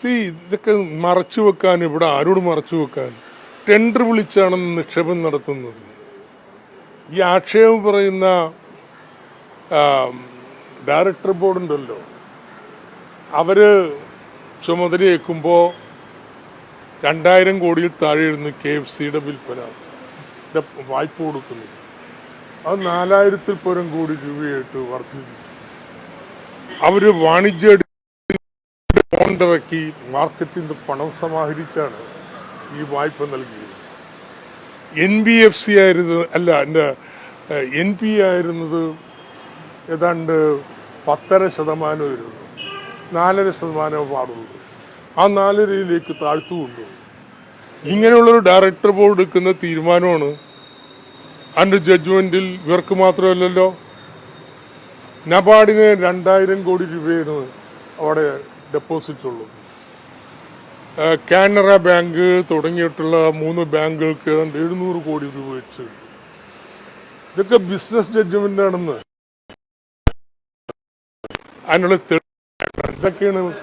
C ഇതൊക്കെ മറച്ചു വെക്കാൻ ഇവിടെ ആരോട് മറച്ചു വെക്കാൻ? ടെൻഡർ വിളിച്ചാണ് നിക്ഷേപം നടത്തുന്നത്. ഈ ആക്ഷേപം പറയുന്ന ഡയറക്ടർ ബോർഡുണ്ടല്ലോ അവർ ചുമതലയേക്കുമ്പോൾ രണ്ടായിരം കോടിയിൽ താഴെയായിരുന്നു കെ എഫ് സിയുടെ വിൽപ്പന. വായ്പ കൊടുക്കുന്നു അത് നാലായിരത്തിൽ പരം കോടി രൂപയായിട്ട് വർദ്ധിച്ചു അവർ വാണിജ്യ ബോണ്ടിറക്കി മാർക്കറ്റിൽ നിന്ന് പണം സമാഹരിച്ചാണ് ഈ വായ്പ നൽകിയത്. എൻ ബി എഫ് സി ആയിരുന്നു അല്ല എന്റെ എൻ പി ആയിരുന്നത് ഏതാണ്ട് പത്തര ശതമാനം ഇരുന്നു നാലര ശതമാനമേ പാടുള്ളൂ ആ നാലരയിലേക്ക് താഴ്ത്തുകൊണ്ട് ഇങ്ങനെയുള്ളൊരു ഡയറക്ടർ ബോർഡ് എടുക്കുന്ന തീരുമാനമാണ് അതിന്റെ ജഡ്ജ്മെന്റിൽ ഇവർക്ക് മാത്രമല്ലല്ലോ. നബാഡിന് രണ്ടായിരം കോടി രൂപയാണ് അവിടെ ഡെപ്പോസിറ്റ് ഉള്ളത് ആ, കാനറ ബാങ്ക് തുടങ്ങിയിട്ടുള്ള മൂന്ന് ബാങ്കുകൾക്ക് ഏതാണ്ട് എഴുന്നൂറ് കോടി രൂപ വെച്ച്. ഇതൊക്കെ ബിസിനസ് ജഡ്ജ്മെന്റ് ആണെന്ന്. അതിനുള്ള ഇതൊക്കെയാണ്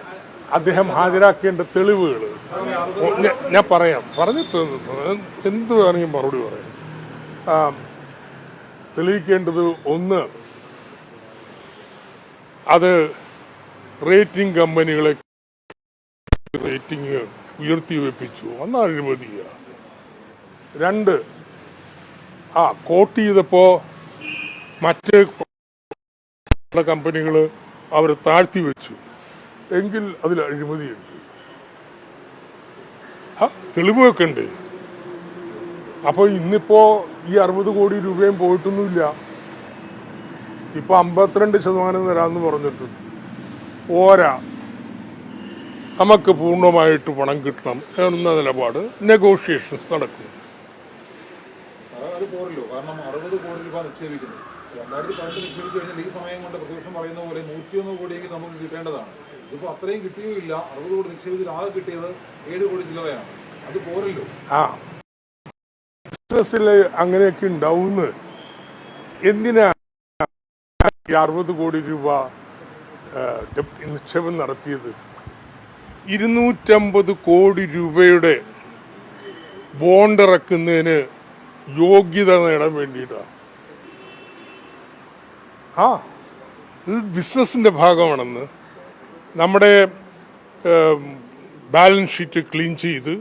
അദ്ദേഹം ഹാജരാക്കേണ്ട തെളിവുകൾ. ഞാൻ പറയാം. പറഞ്ഞു. എന്ത് വേണമെങ്കിൽ മറുപടി പറയാം. തെളിയിക്കേണ്ടത് ഒന്ന് അത് റേറ്റിംഗ് കമ്പനികളെ റേറ്റിംഗ് ഉയർത്തി വെപ്പിച്ചു അന്ന് അഴിമതിയ. രണ്ട് ആ കോട്ട് ചെയ്തപ്പോ മറ്റ് കമ്പനികൾ അവർ താഴ്ത്തി വെച്ചു എങ്കിൽ അതിൽ അഴിമതിയുണ്ട്. ആ തെളിവൊക്കെ ഉണ്ട് അപ്പൊ ഇന്നിപ്പോ ഈ അറുപത് കോടി രൂപയും പോയിട്ടൊന്നുമില്ല. ഇപ്പൊ അമ്പത്തിരണ്ട് ശതമാനം തരാമെന്ന് പറഞ്ഞിട്ടുണ്ട്. പോരാ. നമുക്ക് പൂർണമായിട്ട് പണം കിട്ടണം എന്ന നിലപാട് നെഗോഷിയേഷൻസ് നടക്കുന്നു. പോരല്ലോ. കാരണം അറുപത് കോടി രൂപ നിക്ഷേപിക്കുന്നു. രണ്ടായിരത്തി പതിനെട്ട് നിക്ഷേപിച്ചു കഴിഞ്ഞാൽ ഈ സമയം കൊണ്ട് പ്രതിപക്ഷം പറയുന്ന പോലെ നൂറ്റിയൊന്ന് കോടിയെങ്കിൽ നമുക്ക് കിട്ടേണ്ടതാണ്. അത്രയും കിട്ടുകയില്ല അറുപത് കോടി ആകെ കിട്ടിയത് ഏഴ് കോടി അത് പോരല്ലോ. ആ. ബിസിനസ്സിൽ അങ്ങനെയൊക്കെ ഉണ്ടാവുന്നു. എന്തിനാ ഈ അറുപത് കോടി രൂപ നിക്ഷേപം നടത്തിയത് ഇരുന്നൂറ്റമ്പത് കോടി രൂപയുടെ ബോണ്ട് ഇറക്കുന്നതിന് യോഗ്യത നേടാൻ വേണ്ടിയിട്ടാണ് ആ ഇത് ബിസിനസ്സിന്റെ ഭാഗമാണെന്ന് നമ്മുടെ ബാലൻസ് ഷീറ്റ് ക്ലീൻ ചെയ്ത്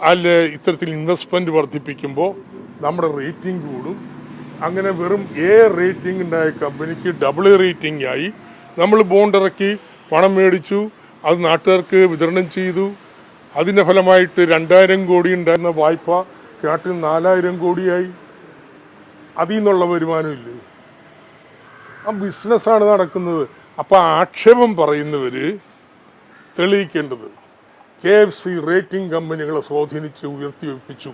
അതിൽ ഇത്തരത്തിൽ ഇൻവെസ്റ്റ്മെന്റ് വർദ്ധിപ്പിക്കുമ്പോൾ നമ്മുടെ റേറ്റിംഗ് കൂടും. അങ്ങനെ വെറും എ റേറ്റിംഗ് ഉണ്ടായ കമ്പനിക്ക് ഡബിൾ റേറ്റിംഗ് ആയി നമ്മൾ ബോണ്ട് ഇറക്കി പണം മേടിച്ചു അത് നാട്ടുകാർക്ക് വിതരണം ചെയ്തു. അതിന്റെ ഫലമായിട്ട് രണ്ടായിരം കോടി ഉണ്ടായിരുന്ന വായ്പ കാട്ടിൽ നാലായിരം കോടിയായി. അതിൽ നിന്നുള്ള വരുമാനമില്ലേ ആ ബിസിനസ്സാണ് നടക്കുന്നത്. അപ്പോൾ ആക്ഷേപം പറയുന്നവര് തെളിയിക്കേണ്ടത് കെ എഫ് സി റേറ്റിംഗ് കമ്പനികളെ സ്വാധീനിച്ച് ഉയർത്തി വെപ്പിച്ചു.